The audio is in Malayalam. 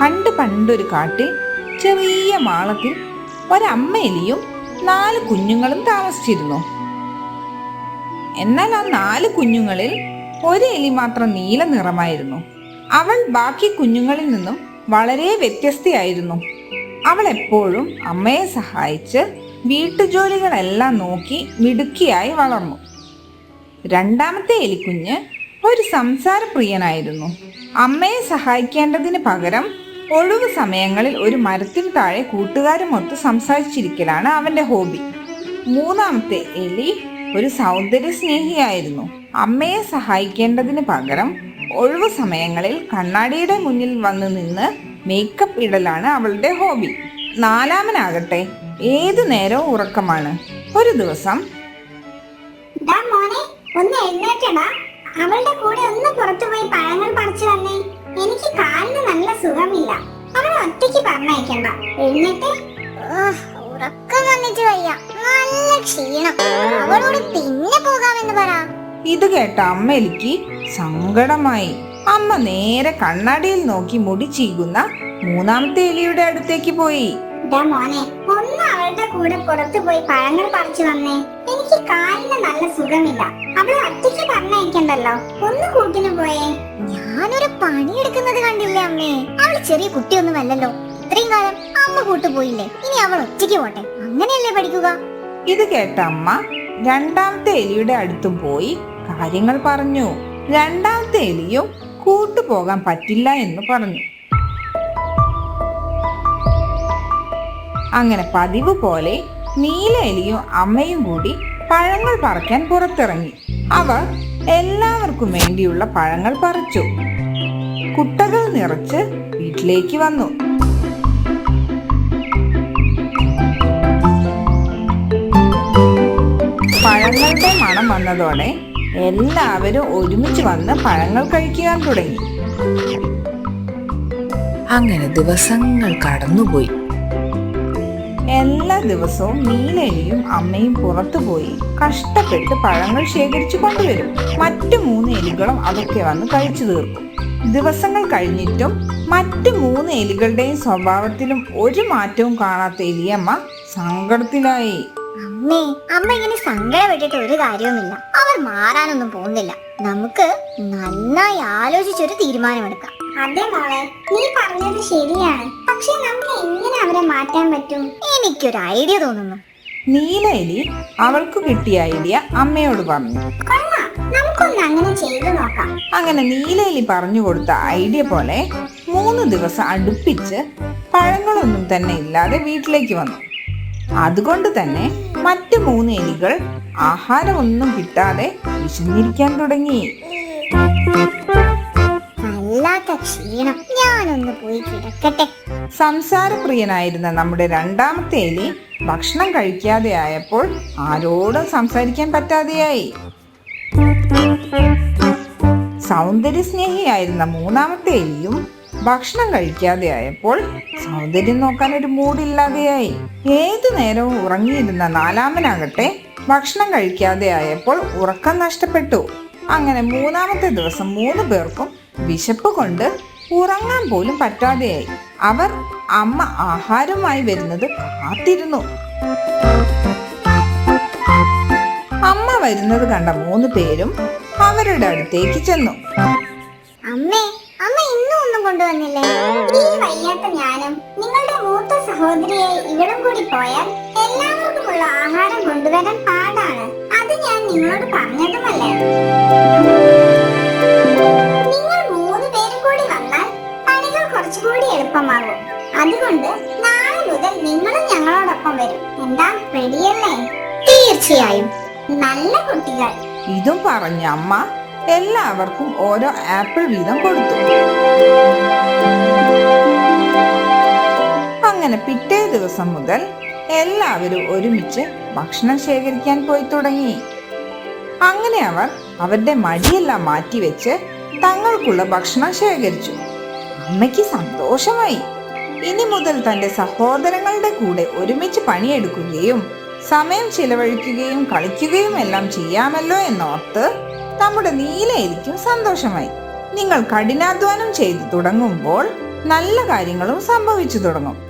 പണ്ടൊരു കാട്ടിൽ ചെറിയ മാളത്തിൽ ഒരമ്മ എലിയും നാല് കുഞ്ഞുങ്ങളും താമസിച്ചിരുന്നു. എന്നാൽ ആ നാല് കുഞ്ഞുങ്ങളിൽ ഒരു എലി മാത്രം നീല നിറമായിരുന്നു. അവൾ ബാക്കി കുഞ്ഞുങ്ങളിൽ നിന്നും വളരെ വ്യത്യസ്തയായിരുന്നു. അവൾ എപ്പോഴും അമ്മയെ സഹായിച്ച് വീട്ടുജോലികളെല്ലാം നോക്കി മിടുക്കിയായി വളർന്നു. രണ്ടാമത്തെ എലിക്കുഞ്ഞ് ഒരു സംസാരപ്രിയനായിരുന്നു. അമ്മയെ സഹായിക്കേണ്ടതിന് പകരം ഒഴിവ് സമയങ്ങളിൽ ഒരു മരത്തിന് താഴെ കൂട്ടുകാരുമൊത്ത് സംസാരിച്ചിരിക്കലാണ് അവന്റെ ഹോബി. മൂന്നാമത്തെ എലി ഒരു സൗന്ദര്യ സ്നേഹിയായിരുന്നു അമ്മയെ സഹായിക്കേണ്ടതിന് പകരം ഒഴിവ് സമയങ്ങളിൽ കണ്ണാടിയുടെ മുന്നിൽ വന്ന് നിന്ന് മേക്കപ്പ് ഇടലാണ് അവളുടെ ഹോബി. നാലാമനാകട്ടെ ഏതു നേരവും ഉറക്കമാണ്. ഒരു ദിവസം അവളുടെ കൂടെ ഒന്ന് പുറത്തുപോയി പഴങ്ങൾ പറിച്ചു വന്നേ. എനിക്ക് കാലിന് നല്ല സുഖമില്ല. അവളെ ഒറ്റയ്ക്ക് പറഞ്ഞയക്കണ്ട. എന്നിട്ട്? ഉറക്കം വന്നിട്ട് വയ്യ. നല്ല ക്ഷീണം. അവളോട് പിന്നെ പോകാമെന്ന് പറ. ഇത് കേട്ട അമ്മ എനിക്ക് സങ്കടമായി. അമ്മ നേരെ കണ്ണാടിയിൽ നോക്കി മുടി ചീകുന്ന മൂന്നാമത്തെ എലിയുടെ അടുത്തേക്ക് പോയി. മോനെ ഒന്ന് അവളുടെ കൂടെ പുറത്തു പോയി പഴങ്ങൾ പറിച്ചു വന്നേ. എനിക്ക് നല്ല സുഖമില്ല. അവൾ ഒറ്റയ്ക്ക് പറഞ്ഞയക്കണ്ടല്ലോ ഒന്ന് കൂട്ടിന് പോയേ. ഞാനൊരു പണിയെടുക്കുന്നത് കണ്ടില്ലേ അമ്മേ? അവൾ ചെറിയ കുട്ടിയൊന്നുമല്ലല്ലോ. ഇത്രയും കാലം അമ്മ കൂട്ടു പോയില്ലേ? ഇനി അവൾ ഒറ്റയ്ക്ക് പോട്ടെ. അങ്ങനെയല്ലേ പഠിക്കുക? ഇത് കേട്ട അമ്മ രണ്ടാമത്തെ എലിയുടെ അടുത്തും പോയി കാര്യങ്ങൾ പറഞ്ഞു. രണ്ടാമത്തെ എലിയും കൂട്ടുപോകാൻ പറ്റില്ല എന്ന് പറഞ്ഞു. അങ്ങനെ പതിവ് പോലെ നീല എലിയും അമ്മയും കൂടി പഴങ്ങൾ പറിക്കാൻ പുറത്തിറങ്ങി. അവർ എല്ലാവർക്കും വേണ്ടിയുള്ള പഴങ്ങൾ പറിച്ചു. കുട്ടകൾ നിറച്ച് വീട്ടിലേക്ക് വന്നു. പഴങ്ങളുടെ മണം വന്നതോടെ എല്ലാവരും ഒരുമിച്ച് വന്ന് പഴങ്ങൾ കഴിക്കാൻ തുടങ്ങി. അങ്ങനെ ദിവസങ്ങൾ കടന്നുപോയി. എല്ലാ ദിവസവും നീലലിയും അമ്മയും പുറത്തുപോയി കഷ്ടപ്പെട്ട് പഴങ്ങൾ ശേഖരിച്ചു കൊണ്ടുവരും. മറ്റു മൂന്ന് എലികളും അതൊക്കെ വന്ന് കഴിച്ചു തീർക്കും. ദിവസങ്ങൾ കഴിഞ്ഞിട്ടും മറ്റു മൂന്ന് എലികളുടെയും സ്വഭാവത്തിലും ഒരു മാറ്റവും കാണാത്ത എലിയമ്മ സങ്കടത്തിലായി. അമ്മേ അമ്മ ഇങ്ങനെ സങ്കടപ്പെട്ടിട്ട് ഒരു കാര്യവുമില്ല. അവർ മാറാനൊന്നും പോകുന്നില്ല. നമുക്ക് നന്നായി ആലോചിച്ചൊരു തീരുമാനമെടുക്കാം. അതെ മോളെ നീ പറഞ്ഞത് ശരിയാണ്. പക്ഷെ നമുക്ക് എങ്ങനെ അവരെ മാറ്റാൻ പറ്റും? എനിക്കൊരു ഐഡിയ തോന്നുന്നു. നീല എലി അവൾക്ക് കിട്ടിയ ഐഡിയ അമ്മയോട് പറഞ്ഞു. നമുക്കൊന്ന് അങ്ങനെ ചെയ്തു നോക്കാം. അങ്ങനെ നീലലി പറഞ്ഞു കൊടുത്ത ഐഡിയ പോലെ മൂന്ന് ദിവസം അടുപ്പിച്ച് പഴങ്ങളൊന്നും തന്നെ ഇല്ലാതെ വീട്ടിലേക്ക് വന്നു. അതുകൊണ്ട് തന്നെ മറ്റു മൂന്ന് എലികൾ ആഹാരമൊന്നും കിട്ടാതെ വിശന്നിരിക്കാൻ തുടങ്ങി. വല്ലാത്ത ക്ഷീണം. ഞാനൊന്ന് പോയി കിടക്കട്ടെ. സംസാരപ്രിയനായിരുന്ന നമ്മുടെ രണ്ടാമത്തെ എലി ഭക്ഷണം കഴിക്കാതെ ആയപ്പോൾ ആരോടും സംസാരിക്കാൻ പറ്റാതെയായി. സൗന്ദര്യ സ്നേഹിയായിരുന്ന മൂന്നാമത്തെ എലിയും ഭക്ഷണം കഴിക്കാതെ ആയപ്പോൾ സൗന്ദര്യം നോക്കാൻ ഒരു മൂടില്ലാതെയായി. ഏതു നേരവും ഉറങ്ങിയിരുന്ന നാലാമനാകട്ടെ ഭക്ഷണം കഴിക്കാതെ ആയപ്പോൾ ഉറക്കം നഷ്ടപ്പെട്ടു. അങ്ങനെ മൂന്നാമത്തെ ദിവസം മൂന്ന് പേർക്കും വിശപ്പ് കൊണ്ട് ഉറങ്ങാൻ പോലും പറ്റാതെയായി. അവർ അമ്മ ആഹാരമായി വരുന്നത് കാത്തിരുന്നു. അമ്മ വരുന്നത് കണ്ട മൂന്ന് പേരും അവരുടെ അടുത്തേക്ക് ചെന്നു. അമ്മേ അമ്മ ഇന്നും ഒന്നും കൊണ്ടുവന്നില്ലേ? ഈ വയ്യാത്ത ഞാനും നിങ്ങളുടെ മൂത്ത സഹോദരിയെ ഇവളും കൂടി പോയാൽ എല്ലാവർക്കുമുള്ള ആഹാരം കൊണ്ടുവരാൻ പാടാണ്. അത് ഞാൻ നിങ്ങളോട് പറഞ്ഞതുമല്ലേ? തീർച്ചയായും. നല്ല കുട്ടികൾ. ഇതും പറഞ്ഞ അമ്മ എല്ലാവർക്കും ഓരോ ആപ്പിൾ വീതം കൊടുത്തു. അങ്ങനെ പിറ്റേ ദിവസം മുതൽ എല്ലാവരും ഒരുമിച്ച് ഭക്ഷണം ശേഖരിക്കാൻ പോയി തുടങ്ങി. അങ്ങനെ അവർ അവരുടെ മടിയെല്ലാം മാറ്റിവെച്ച് തങ്ങൾക്കുള്ള ഭക്ഷണം ശേഖരിച്ചു. അമ്മയ്ക്ക് സന്തോഷമായി. ഇനി മുതൽ തന്റെ സഹോദരങ്ങളുടെ കൂടെ ഒരുമിച്ച് പണിയെടുക്കുകയും സമയം ചിലവഴിക്കുകയും കളിക്കുകയും എല്ലാം ചെയ്യാമല്ലോ എന്നോർത്ത് നമ്മുടെ നീലയിരിക്കും സന്തോഷമായി. നിങ്ങൾ കഠിനാധ്വാനം ചെയ്തു തുടങ്ങുമ്പോൾ നല്ല കാര്യങ്ങളും സംഭവിച്ചു തുടങ്ങും.